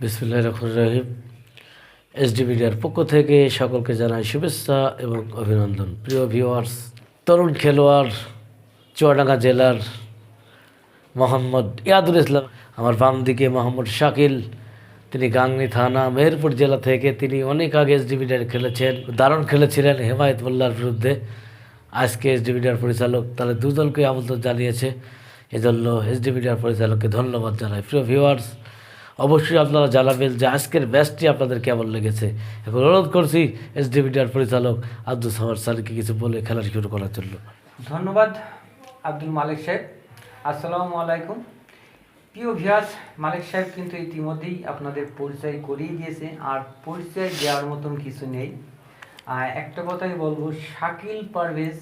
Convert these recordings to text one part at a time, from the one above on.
বিসমুল্লাহ রহমান রহিম। মিডিয়ার পক্ষ থেকে সকলকে জানাই শুভেচ্ছা এবং অভিনন্দন। প্রিয় ভিউয়ার্স তরুণ খেলোয়াড়, চুয়াডাঙ্গা জেলার মোহাম্মদ ইয়াদুল ইসলাম, আমার বাম দিকে মোহাম্মদ শাকিল, তিনি গাংনি থানা, মেহেরপুর জেলা থেকে তিনি অনেক আগে এসডি মিডিয়ার খেলেছেন, দারুণ খেলেছিলেন হেমায়ত মোল্লার বিরুদ্ধে। আজকে এসডি মিডিয়ার পরিচালক তাহলে দুদলকে আমন্ত্রণ জানিয়েছে। এজন্য এসডি মিডিয়ার পরিচালককে ধন্যবাদ জানাই। প্রিয় ভিউয়ার্স অবশ্যই আপনারা জানাবেন যে আজকের ম্যাচটি আপনাদের কেমন লেগেছে। এখন অনুরোধ করছি এসডি মিডিয়ার পরিচালক আব্দুল সামার স্যারকে কিছু বলে খেলা শুরু করার জন্য। ধন্যবাদ আব্দুল মালিক সাহেব। আসসালামু আলাইকুম। প্রিয় ভিয়াস মালিক সাহেব কিন্তু ইতিমধ্যেই আপনাদের পরিচয় করিয়ে দিয়েছে। আর পরিচয় দেওয়ার মতন কিছু নেই। একটা কথাই বলব, শাকিল পারভেজ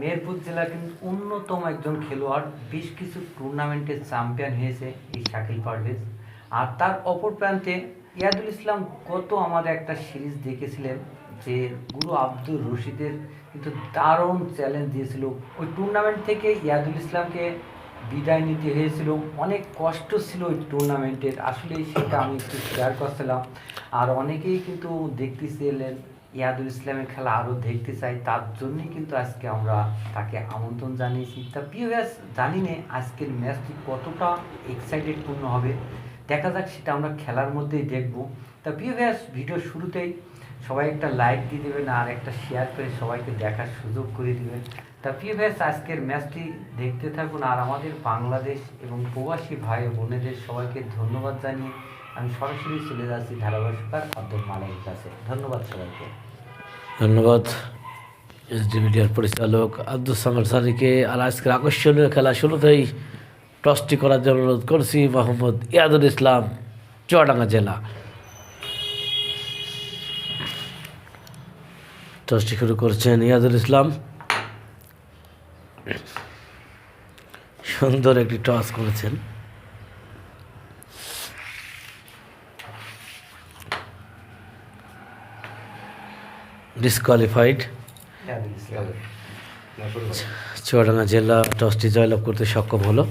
মেহেরপুর জেলার কিন্তু অন্যতম একজন খেলোয়াড়। বেশ কিছু টুর্নামেন্টের চ্যাম্পিয়ন হয়েছে এই শাকিল পারভেজ। আর তার অপর প্রান্তে ইয়াদুল ইসলাম গত আমাদের একটা সিরিজ দেখেছিলেন যে গুরু আব্দুর রশিদের কিন্তু দারুণ চ্যালেঞ্জ দিয়েছিল। ওই টুর্নামেন্ট থেকে ইয়াদুল ইসলামকে বিদায় নিতে হয়েছিল। অনেক কষ্ট ছিল ওই টুর্নামেন্টের আসলে সেটা আমি একটু শেয়ার করছিলাম। আর অনেকেই কিন্তু দেখতে চেলেন ইয়াদুল ইসলামের খেলা আরও দেখতে চাই, তার জন্যই কিন্তু আজকে আমরা তাকে আমন্ত্রণ জানিয়েছি। তা ব্যাস জানি না, আজকের ম্যাচটি কতটা এক্সাইটেড পূর্ণ হবে? দেখা যাক, সেটা আমরা খেলার মধ্যেই দেখব। তা ব্যাস ভিডিও শুরুতেই সবাই একটা লাইক দিয়ে দেবেন আর একটা শেয়ার করে সবাইকে দেখার সুযোগ করে দিবেন। তা ব্যাস আজকের ম্যাচটি দেখতে থাকুন আর আমাদের বাংলাদেশ এবং প্রবাসী ভাই বোনেদের সবাইকে ধন্যবাদ জানিয়ে আমি সরাসরি চলে যাচ্ছি ধারাভাষ্যকার আব্দুল মালিকের কাছে। ধন্যবাদ সবাইকে। ধন্যবাদ এসডি মিডিয়ার পরিচালক আব্দুল সামার সারিকে আর আজকের আকর্ষণীয় খেলা শুরুতেই টসটি করার জন্য অনুরোধ করছি মোহাম্মদ ইয়াদুল ইসলাম, চুয়াডাঙ্গা জেলা। টসটি শুরু করছেন ইয়াদুল ইসলাম। সুন্দর একটি টস করেছেন। ডিসকোয়ালিফাইড চুয়াডাঙ্গা জেলা টসটি জয়লাভ করতে সক্ষম হলো।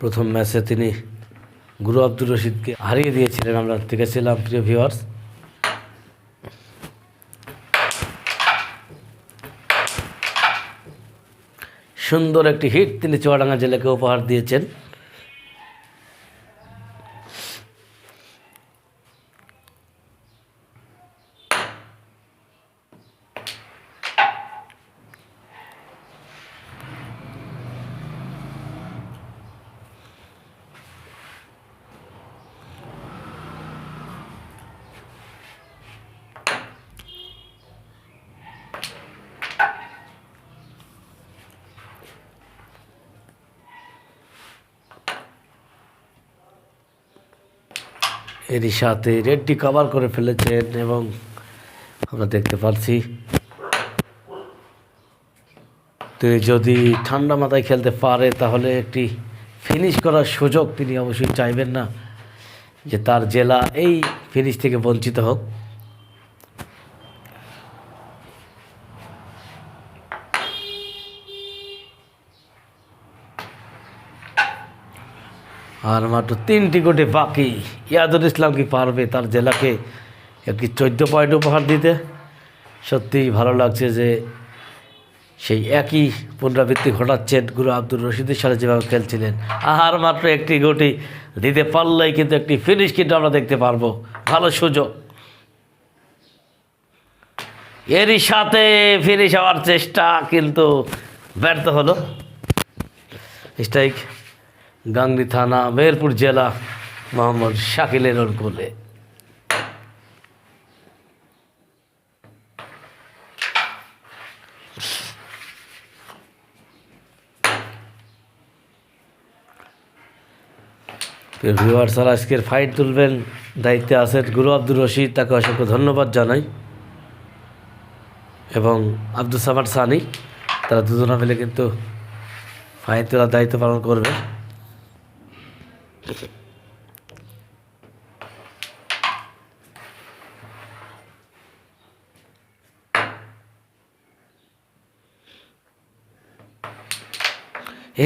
প্রথম ম্যাচে তিনি গুরু আব্দুর রশিদকে হারিয়ে দিয়েছিলেন। আমরা দেখেছিলাম প্রিয় ভিউয়ার্স সুন্দর একটি হিট তিনি চুয়াডাঙ্গা জেলাকে উপহার দিয়েছেন। এরই সাথে রেডটি কভার করে ফেলেছেন এবং আমরা দেখতে পাচ্ছি। তিনি যদি ঠান্ডা মাথায় খেলতে পারে, তাহলে একটি ফিনিশ করার সুযোগ তিনি অবশ্যই চাইবেন না যে তার জেলা এই ফিনিশ থেকে বঞ্চিত হোক। আর মাত্র তিনটি কোটি বাকি। ইয়াদুল ইসলাম কি পারবে তার জেলাকে? একটি চোদ্দ পয়েন্ট উপহার দিতে? সত্যিই ভালো লাগছে যে সেই একই পুনরাবৃত্তি ঘটাচ্ছেন গুরু আব্দুর রশিদের সাথে যেভাবে খেলছিলেন। আর মাত্র একটি গোটি দিতে পারলেই কিন্তু একটি ফিনিশ কিন্তু আমরা দেখতে পারব। ভালো সুযোগ। এরই সাথে ফিনিশ হওয়ার চেষ্টা কিন্তু ব্যর্থ হলো। স্ট্রাইক গাংনি থানা, মেহেরপুর জেলা, মোহাম্মদ শাকিলের অনুকূলে ভিউয়ার আজকের ফাইট তুলবেন, দায়িত্বে আছেন গুরু আব্দুর রশিদ, তাকে অসংখ্য ধন্যবাদ জানাই। এবং আব্দুল সামার সানি, তারা দুজনে মিলে কিন্তু ফাইট তোলার দায়িত্ব পালন করবে।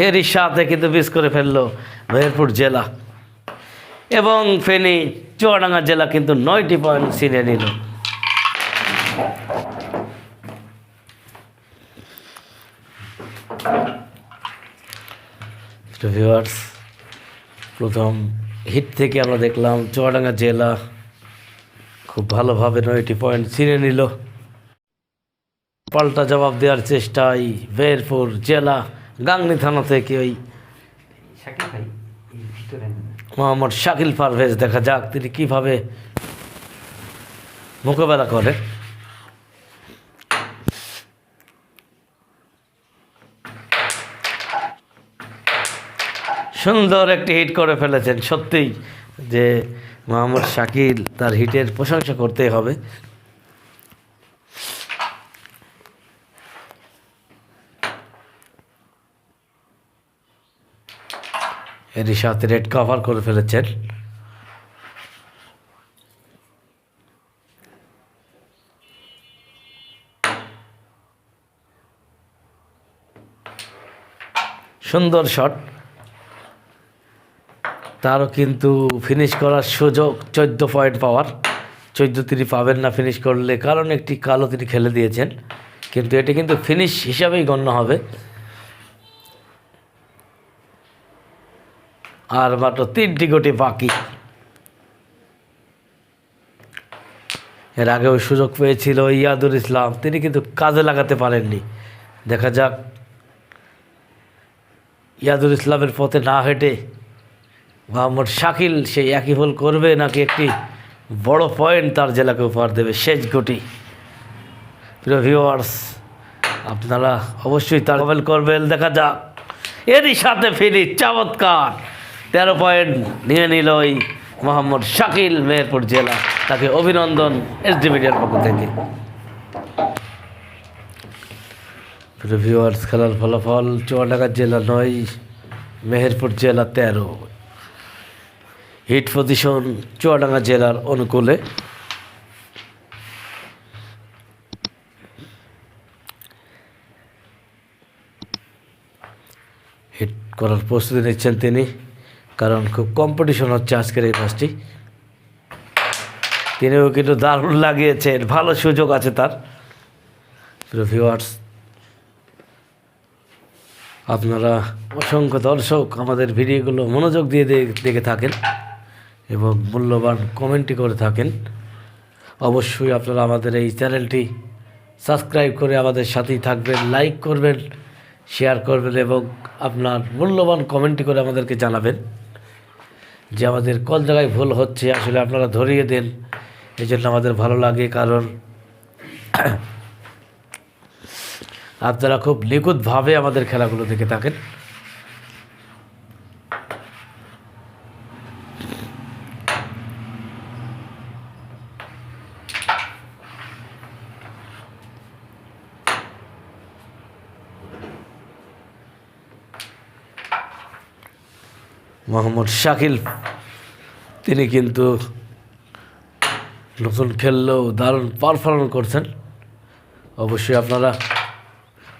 এরই সাথে কিন্তু মিস করে ফেলল মেহেরপুর জেলা। এবং ফেনী চুয়াডাঙ্গা জেলা কিন্তু নয়টি পয়েন্ট ছিনিয়ে নিল। ভিউয়ার্স প্রথম হিট থেকে আমরা দেখলাম চুয়াডাঙ্গা জেলা খুব ভালোভাবে নয়টি পয়েন্ট ছিনে নিল পাল্টা জবাব দেওয়ার চেষ্টায় বেরপুর জেলা গাংনি থানা থেকে ওই। মোহাম্মদ শাকিল পারভেজ দেখা যাক তিনি কীভাবে মোকাবেলা করে সুন্দর একটি হিট করে ফেলেছেন, সত্যিই, যে মোহাম্মদ শাকিল তার হিটের প্রশংসা করতেই হবে। এরই সাথে রেড কভার করে ফেলেছেন। সুন্দর শট তারও কিন্তু ফিনিশ করার সুযোগ, চোদ্দ পয়েন্ট পাওয়ার। চোদ্দ তিনি পাবেন না ফিনিশ করলে, কারণ একটি কালো তিনি খেলে দিয়েছেন। কিন্তু এটি কিন্তু ফিনিশ হিসাবেই গণ্য হবে। আর মাত্র তিনটি গোটি বাকি। এর আগেও সুযোগ পেয়েছিল ইয়াদুল ইসলাম, তিনি কিন্তু কাজে লাগাতে পারেননি। দেখা যাক, ইয়াদুল ইসলামের পথে না হেঁটে মোহাম্মদ শাকিল সেই একই ভুল করবে নাকি একটি বড় পয়েন্ট তার জেলাকে উপহার দেবে? শেষ গোটি প্রিয় ভিউয়ার্স আপনারা অবশ্যই তার কমেন্ট করবেন। দেখা যাক। এরই সাথে ফিরি চমৎকার। তেরো পয়েন্ট নিয়ে নিল ওই মোহাম্মদ শাকিল, মেহেরপুর জেলা। তাকে অভিনন্দন এসডি মিডিয়ার পক্ষ থেকে। প্রিয় ভিউয়ার্স খেলার ফলাফল চুয়াডাঙ্গা জেলা নয়, মেহেরপুর জেলা তেরো। হিট পজিশন চুয়াডাঙ্গা জেলার অনুকূলে। হিট করার প্রস্তুতি নিচ্ছেন তিনি, কারণ খুব কম্পিটিশন হচ্ছে আজকের এই ম্যাচটি। তিনিও কিন্তু দারুণ লাগিয়েছেন, ভালো সুযোগ আছে তার। ভিউয়ার্স আপনারা অসংখ্য দর্শক আমাদের ভিডিওগুলো মনোযোগ দিয়ে দেখে থাকেন। এবং মূল্যবান কমেন্টই করে থাকেন। অবশ্যই আপনারা আমাদের এই চ্যানেলটি সাবস্ক্রাইব করে আমাদের সাথেই থাকবেন, লাইক করবেন, শেয়ার করবেন এবং আপনার মূল্যবান কমেন্টই করে আমাদেরকে জানাবেন যে আমাদের কোন জায়গায় ভুল হচ্ছে, আসলে আপনারা ধরিয়ে দেন। এই জন্য আমাদের ভালো লাগে কারণ আপনারা খুব নিখুঁতভাবে আমাদের খেলাগুলো দেখে থাকেন। মোহাম্মদ শাকিল। তিনি কিন্তু নতুন খেললেও দারুণ পারফরমেন্স করছেন। অবশ্যই আপনারা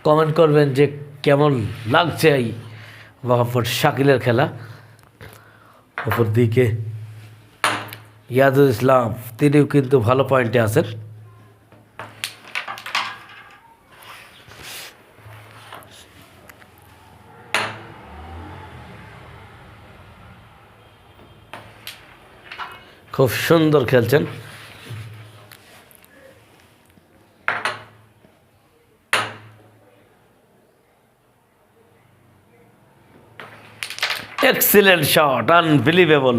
কমেন্ট করবেন যে কেমন লাগছে এই মোহাম্মদ শাকিলের খেলা। অপর দিকে ইয়াদুল ইসলাম, তিনিও কিন্তু ভালো পয়েন্টে আছেন। খুব সুন্দর খেলছেন। এক্সিলেন্ট শট আনবিলিভেবল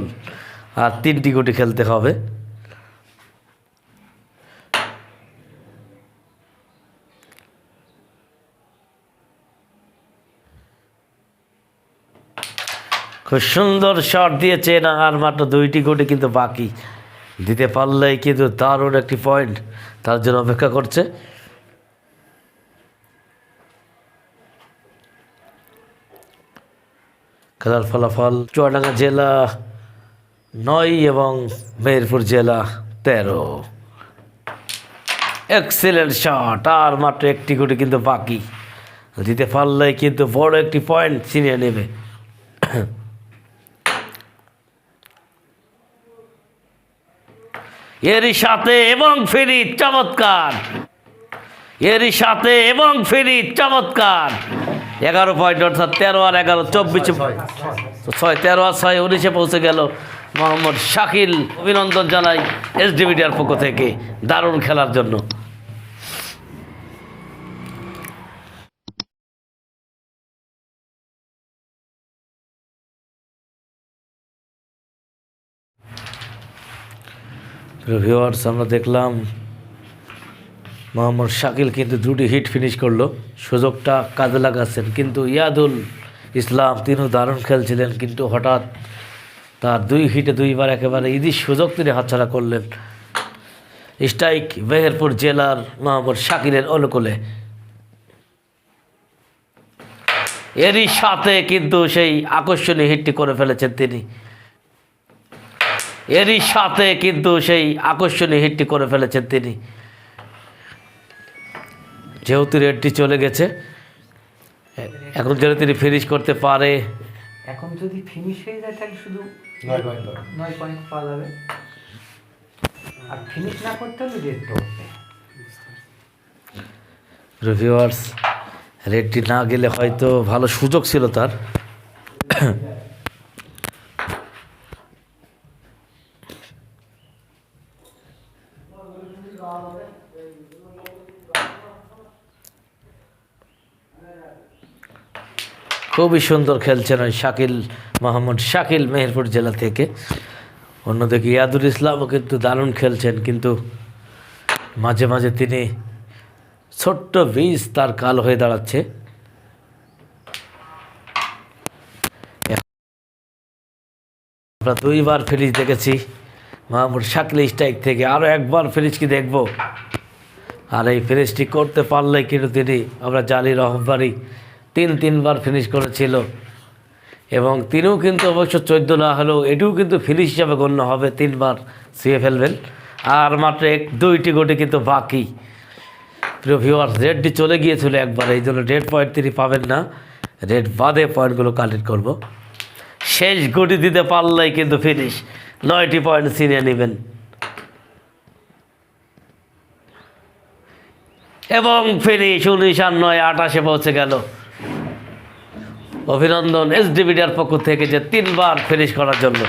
আর তিনটি গুটি খেলতে হবে। খুব সুন্দর শট দিয়েছেন আর মাত্র দুইটি গুটি কিন্তু বাকি। দিতে পারলেই কিন্তু দারুণ একটি পয়েন্ট তার জন্য অপেক্ষা করছে। খেলার ফলাফল চুয়াডাঙ্গা জেলা নয় এবং মেহেরপুর জেলা তেরো। এক্সেলেন্ট শট আর মাত্র একটি গুটি কিন্তু বাকি। দিতে পারলে কিন্তু বড় একটি পয়েন্ট ছিনিয়ে নেবে। এরই সাথে এবং ফিরি চমৎকার। এরই সাথে এবং ফিরি চমৎকার। এগারো পয়েন্ট অর্থাৎ তেরো আর এগারো চব্বিশে। ছয় তেরো আর ছয় উনিশে পৌঁছে গেল মোহাম্মদ শাকিল। অভিনন্দন জানাই এস ডিভিডিয়ার পক্ষ থেকে দারুণ খেলার জন্য। ভিউয়ার্স আমরা দেখলাম মোহাম্মদ শাকিল কিন্তু দুটি হিট ফিনিশ করল। সুযোগটা কাজে লাগাচ্ছেন। কিন্তু ইয়াদুল ইসলাম তিনিও দারুণ খেলছিলেন, কিন্তু হঠাৎ তার দুই হিটে দুইবার একেবারে ইদির সুযোগ তিনি হাতছাড়া করলেন। স্ট্রাইক, মেহেরপুর জেলার মোহাম্মদ শাকিলের অনুকূলে। এরই সাথে কিন্তু সেই আকর্ষণীয় হিটটি করে ফেলেছেন তিনি। এরই সাথে কিন্তু সেই আকর্ষণীয় হিটটি করে ফেলেছেন তিনি। যেহেতু রেডটি চলে গেছে এখন যেন তিনি ফিনিশ করতে পারে। এখন যদি ফিনিশ হয়ে যায় তাহলে শুধু নয় পয়েন্ট পাওয়া যাবে। আর ফিনিশ না করতে হলে রেড রিভিউয়ার্স রেডটি না গেলে হয়তো ভালো সুযোগ ছিল তার। খুবই সুন্দর খেলছেন ওই শাকিল মোহাম্মদ শাকিল মেহেরপুর জেলা থেকে। অন্যদিকে ইয়াদুল ইসলামও কিন্তু দারুণ খেলছেন, কিন্তু মাঝে মাঝে তিনি ছোট্ট বীজ তার কাল হয়ে দাঁড়াচ্ছে। আমরা দুইবার ফিরিজ দেখেছি, মাহমুদ শাকলি স্ট্রাইক থেকে আরও একবার ফ্রিজ কি দেখব। আর এই ফিরিজটি করতে পারলে কিন্তু তিনি, আমরা জালি রহবারি তিন তিনবার ফিনিশ করেছিল। এবং তিনিও কিন্তু অবশ্য চোদ্দ না হলেও এটিও কিন্তু ফিনিশ হিসাবে গণ্য হবে তিনবার ছুঁয়ে ফেলবেন আর মাত্র এক, দুইটি গোটি কিন্তু বাকি। প্রিয় ভিউয়ার্স রেডটি চলে গিয়েছিল একবার, এই জন্য রেড পয়েন্ট তিনি পাবেন না। রেড বাদে পয়েন্টগুলো কালেক্ট করব। শেষ গুটি দিতে পারলেই কিন্তু ফিনিশ নয়টি পয়েন্ট ছিনিয়ে নেবেন। এবং ফিনিশ উনিশ আর নয় আটাশে পৌঁছে গেল। অভিনন্দন এস ডিভিডিয়ার পক্ষ থেকে যে তিনবার ফিনিশ করার জন্য।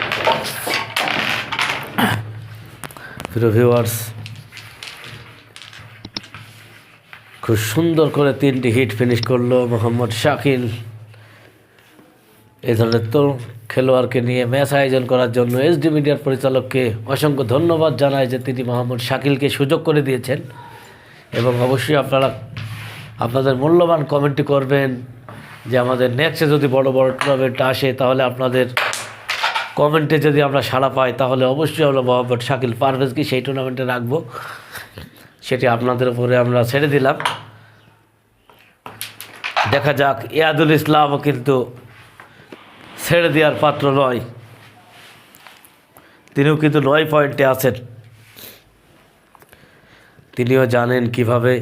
খুব সুন্দর করে তিনটি হিট ফিনিশ করল মোহাম্মদ শাকিল। এই ধরনের তরুণ খেলোয়াড়কে নিয়ে ম্যাচ আয়োজন করার জন্য এসডি মিডিয়ার পরিচালককে অসংখ্য ধন্যবাদ জানায় যে তিনি মোহাম্মদ শাকিলকে সুযোগ করে দিয়েছেন। এবং অবশ্যই আপনারা আপনাদের মূল্যবান কমেন্টটি করবেন। যে আমাদের নেক্সটে যদি বড় বড় টুর্নামেন্ট আসে, তাহলে আপনাদের কমেন্টে যদি আমরা সাড়া পাই, তাহলে অবশ্যই আমরা মোহাম্মদ শাকিল পারভেজকে সেই টুর্নামেন্টে রাখব। সেটি আপনাদের উপরে আমরা ছেড়ে দিলাম। দেখা যাক ইয়াদুল ইসলামও কিন্তু ছেড়ে দেওয়ার পাত্র নয়। তিনিও কিন্তু নয় পয়েন্টে আছেন। তিনিও জানেন কীভাবে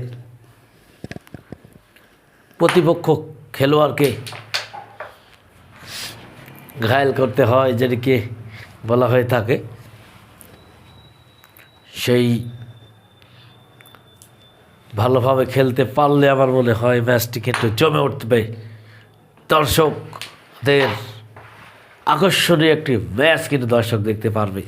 প্রতিপক্ষ খেলোয়াড়কে ঘায়েল করতে হয়, যেটিকে বলা হয়ে থাকে। সেই ভালোভাবে খেলতে পারলে আমার মনে হয় ম্যাচটি কিন্তু জমে উঠবে। দর্শকদের আকর্ষণীয় একটি ম্যাচ কিন্তু দর্শক দেখতে পারবে।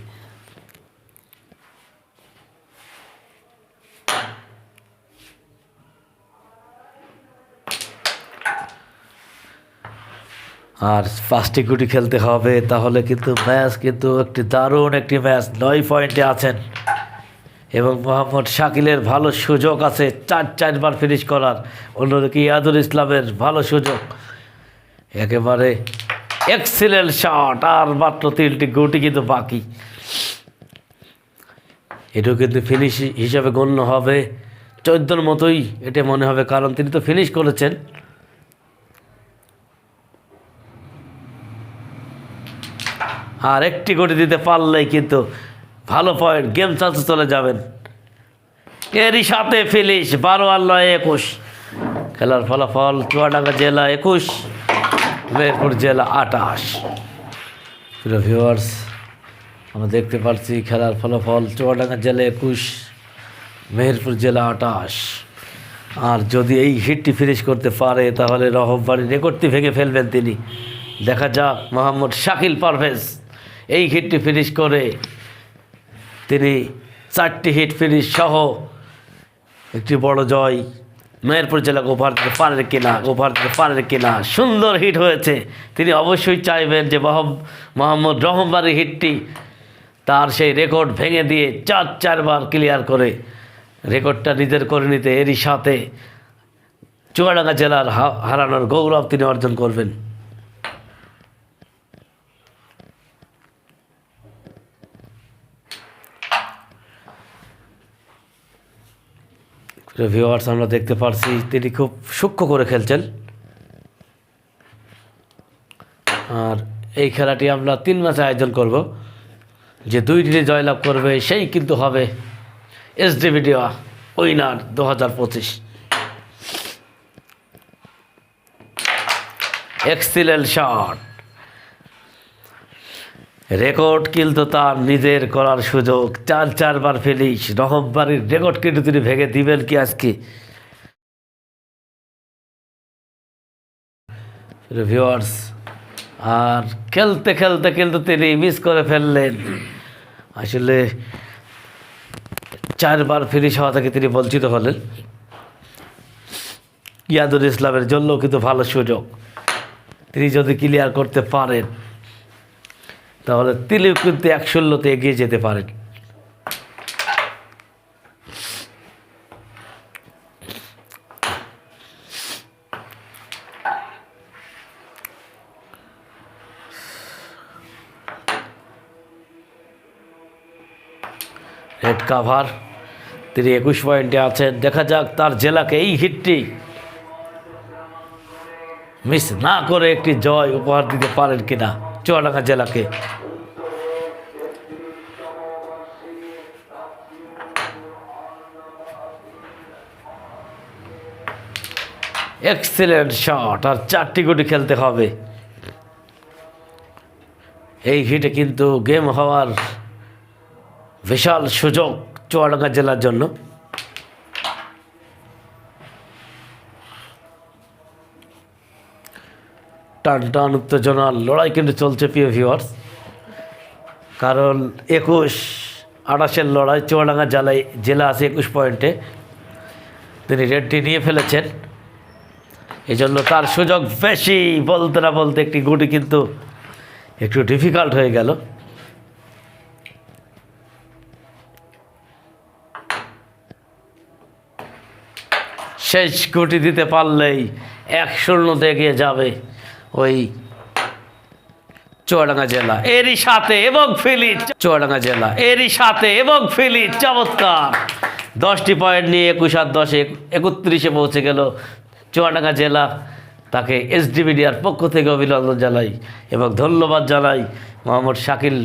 আর পাঁচটি গুটি খেলতে হবে, তাহলে কিন্তু ম্যাচ কিন্তু একটি দারুণ একটি ম্যাচ। নয় পয়েন্টে আছেন। এবং মোহাম্মদ শাকিলের ভালো সুযোগ আছে, চার চারবার ফিনিশ করার। অন্যদিকে ইয়াদুল ইসলামের ভালো সুযোগ। একেবারে এক্সিলেন্ট শট আর মাত্র তিনটি গুটি কিন্তু বাকি। এটাও কিন্তু ফিনিশ হিসাবে গণ্য হবে। চোদ্দোর মতোই এটা মনে হবে, কারণ তিনি তো ফিনিশ করেছেন। আর একটি গটি দিতে পারলেই কিন্তু ভালো পয়েন্ট গেম চান্সে চলে যাবেন। এরই সাথে ফিলিশ বারো আর নয় একুশ। খেলার ফলাফল চুয়াডাঙ্গা জেলা একুশ মেহেরপুর জেলা আটাশ প্রিয় ভিউয়ার্স আমরা দেখতে পাচ্ছি খেলার ফলাফল চুয়াডাঙ্গা জেলা একুশ মেহেরপুর জেলা আটাশ আর যদি এই হিটটি ফিনিশ করতে পারে, তাহলে রহব্বাড়ির রেকর্ডটি ভেঙে ফেলবেন তিনি। দেখা যাক, মোহাম্মদ শাকিল পারভেজ। এই হিটটি ফিনিশ করে তিনি চারটি হিট ফিনিশ সহ একটি বড় জয় মেহেরপুর জেলা উপহার দিতে পারেন কিনা উপহার দিতে পারেন কিনা সুন্দর হিট হয়েছে। তিনি অবশ্যই চাইবেন যে মহম- মোহাম্মদ রহমানের হিটটি তার সেই রেকর্ড ভেঙে দিয়ে চার, চারবার ক্লিয়ার করে রেকর্ডটা নিজের করে নিতে। এরই সাথে চুয়াডাঙ্গা জেলার হারানোর গৌরব তিনি অর্জন করবেন। ভিওয়ার্স আমরা দেখতে পারছি তিনি খুব সূক্ষ্ম করে খেলছেন। আর এই খেলাটি আমরা তিন ম্যাচে আয়োজন করব। যে দুই দিনে জয়লাভ করবে, সেই কিন্তু হবে এস ডিভিডিও উইনার দু হাজার পঁচিশ। এক্সিলেন্ট শট রেকর্ড কিন্তু তার নিজের করার সুযোগ। চার, চারবার ফেলিস রহমবাড়ির রেকর্ড কিন্তু তিনি ভেঙে দিবেন কি আজকে? ভিউয়ার্স আর খেলতে খেলতে কিন্তু তিনি মিস করে ফেললেন। আসলে চারবার ফিনিশ হওয়া থেকে তিনি বঞ্চিত হলেন। ইয়াদুল ইসলামের জন্য কিন্তু ভালো সুযোগ। তিনি যদি ক্লিয়ার করতে পারেন। তাহলে তিনিও কিন্তু এক ষোলোতে এগিয়ে যেতে পারেন। হেড কাভার তিনি একুশ পয়েন্টে আছেন। দেখা যাক তার জেলাকে এই হিটটি মিস না করে একটি জয় উপহার দিতে পারেন কিনা। চুয়াডাঙ্গা জেলাকে। এক্সিলেন্ট শট আর চারটি গুটি খেলতে হবে। এই হিটে কিন্তু গেম হওয়ার বিশাল সুযোগ চুয়াডাঙ্গা জেলার জন্য। টান টান উত্তেজনার লড়াই কিন্তু চলছে প্রিয় ভিউয়ার্স কারণ একুশ, আঠাশের লড়াই চুয়াডাঙ্গা জেলায়, জেলা আছে একুশ পয়েন্টে। তিনি রেডটি নিয়ে ফেলেছেন। এই জন্য তার সুযোগ বেশি বলতে না বলতে একটি গুটি কিন্তু একটু ডিফিকাল্ট হয়ে গেল। শেষ গুটি দিতে পারলেই এক শূন্যতে এগিয়ে যাবে। ওই চুয়াডাঙ্গা জেলা। এরই সাথে এবং ফিলিট চুয়াডাঙ্গা জেলা। এরই সাথে এবং ফিলিট চমৎকার। দশটি পয়েন্ট নিয়ে একুশ আর দশে একত্রিশে পৌঁছে গেল চুয়াডাঙ্গা জেলা। তাকে এসডিবিডিআর পক্ষ থেকে অভিনন্দন জানাই এবং ধন্যবাদ জানাই মোহাম্মদ শাকিল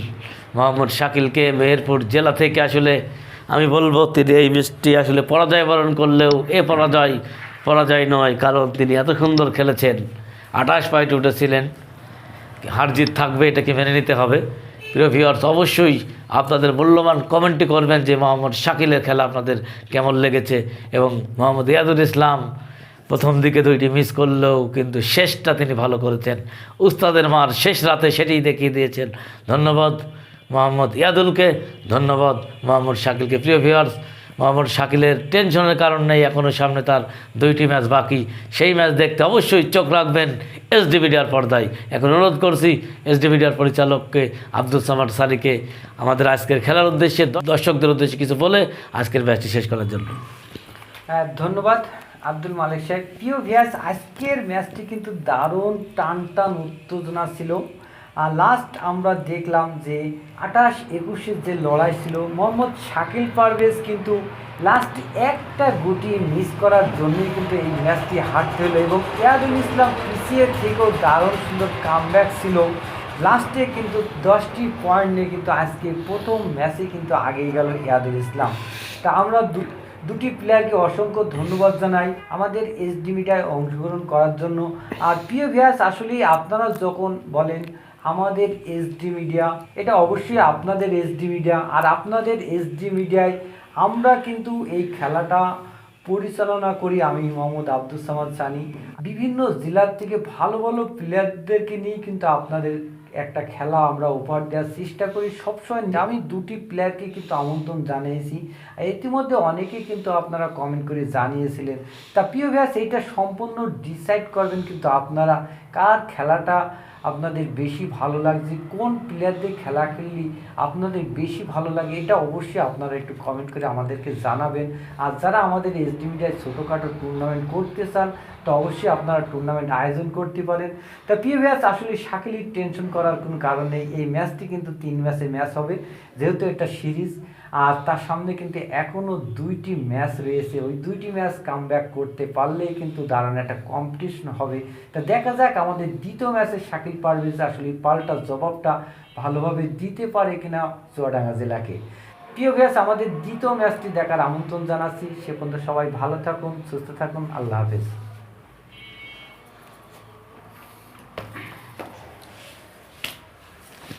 মোহাম্মদ শাকিলকে মেহেরপুর জেলা থেকে আসলে আমি বলব তিনি এই ম্যাচটি আসলে পরাজয় বরণ করলেও এ পরাজয় পরাজয় নয় কারণ তিনি এত সুন্দর খেলেছেন। আঠাশ পয়েন্ট উঠেছিলেন। হার জিত থাকবে, এটাকে মেনে নিতে হবে। প্রিয় ভিউয়ার্স অবশ্যই আপনাদের মূল্যবান কমেন্টটি করবেন যে মোহাম্মদ শাকিলের খেলা আপনাদের কেমন লেগেছে এবং মোহাম্মদ ইয়াদুল ইসলাম প্রথম দিকে দুইটি মিস করলেও কিন্তু শেষটা তিনি ভালো করেছেন। উস্তাদের মার শেষ রাতে সেটিই দেখিয়ে দিয়েছেন। ধন্যবাদ মোহাম্মদ ইয়াদুলকে, ধন্যবাদ মোহাম্মদ শাকিলকে। প্রিয় ভিউয়ার্স মোহাম্মদ শাকিলের টেনশনের কারণ নেই এখনও সামনে তার দুইটি ম্যাচ বাকি। সেই ম্যাচ দেখতে অবশ্যই চোখ রাখবেন এস ডিভিডিআর পর্দায়। এখন অনুরোধ করছি এস ডিভিডিআর পরিচালককে আব্দুল সামাদ সারিকে আমাদের আজকের খেলার উদ্দেশ্যে দর্শকদের উদ্দেশ্যে কিছু বলে আজকের ম্যাচটি শেষ করার জন্য। হ্যাঁ, ধন্যবাদ আব্দুল মালিক সাহেব। প্রিয় ভিয়াস আজকের ম্যাচটি কিন্তু দারুণ টান টান উত্তেজনা ছিল। আর লাস্ট আমরা দেখলাম যে আঠাশ একুশের যে লড়াই ছিল, মোহাম্মদ শাকিল পারভেজ কিন্তু লাস্ট একটা গুটি মিস করার জন্যই কিন্তু এই ম্যাচটি হারতে হলো এবং ইয়াদুল ইসলাম পিছিয়ে থেকেও দারুণ সুন্দর কামব্যাক ছিল। লাস্টে কিন্তু দশটি পয়েন্ট নিয়ে কিন্তু আজকে প্রথম ম্যাচে কিন্তু আগেই গেল ইয়াদুল ইসলাম। তা আমরা দু- দুটি প্লেয়ারকে অসংখ্য ধন্যবাদ জানাই আমাদের এসডি মিডিয়ায় অংশগ্রহণ করার জন্য। আর প্রিয় ভিয়াস আসলে আপনারা যখন বলেন আমাদের এসডি মিডিয়া এটা অবশ্যই আপনাদের এসডি মিডিয়া আর আপনাদের এসডি মিডিয়ায় আমরা কিন্তু এই খেলাটা পরিচালনা করি আমি মোহাম্মদ আব্দুল সামাদ সানি। বিভিন্ন জেলার থেকে ভালো ভালো প্লেয়ারদেরকে নিয়ে কিন্তু আপনাদের একটা খেলা আমরা উপহার দেওয়ার চেষ্টা করি। সবসময় আমি দুটি প্লেয়ারকে কিন্তু আমন্ত্রণ জানিয়েছি। ইতিমধ্যে অনেকেই কিন্তু আপনারা কমেন্ট করে জানিয়েছিলেন। তা প্রিয় ব্যাস এইটা সম্পূর্ণ ডিসাইড করবেন কিন্তু আপনারা কার খেলাটা আপনাদের বেশি ভালো লাগছে, কোন প্লেয়ারদের খেলা খেললি আপনাদের বেশি ভালো লাগে, এটা অবশ্যই আপনারা একটু কমেন্ট করে আমাদেরকে জানাবেন। আর যারা আমাদের এসডি মিডিয়ায় ছোটোখাটো টুর্নামেন্ট করতে চান, তো অবশ্যই আপনারা টুর্নামেন্ট আয়োজন করতে পারেন। তা প্রিয় ম্যাচ আসলে শাকিলির টেনশন করার কোনো কারণ নেই, এই ম্যাচটি কিন্তু তিন ম্যাচে ম্যাচ হবে, যেহেতু একটা সিরিজ আর তার সামনে কিন্তু এখনও দুইটি ম্যাচ রয়েছে। ওই দুইটি ম্যাচ কাম করতে পারলেই কিন্তু দাঁড়ানো একটা কম্পিটিশন হবে। তা দেখা যাক আমাদের দ্বিতীয় ম্যাচে শাকিল পারভেজ আসলে পাল্টা জবাবটা ভালোভাবে দিতে পারে কিনা চুয়াডাঙ্গা জেলাকে। প্রিয় ভ্যাস আমাদের দ্বিতীয় ম্যাচটি দেখার আমন্ত্রণ জানাচ্ছি। সে পর্যন্ত সবাই ভালো থাকুন, সুস্থ থাকুন। আল্লাহ হাফেজ।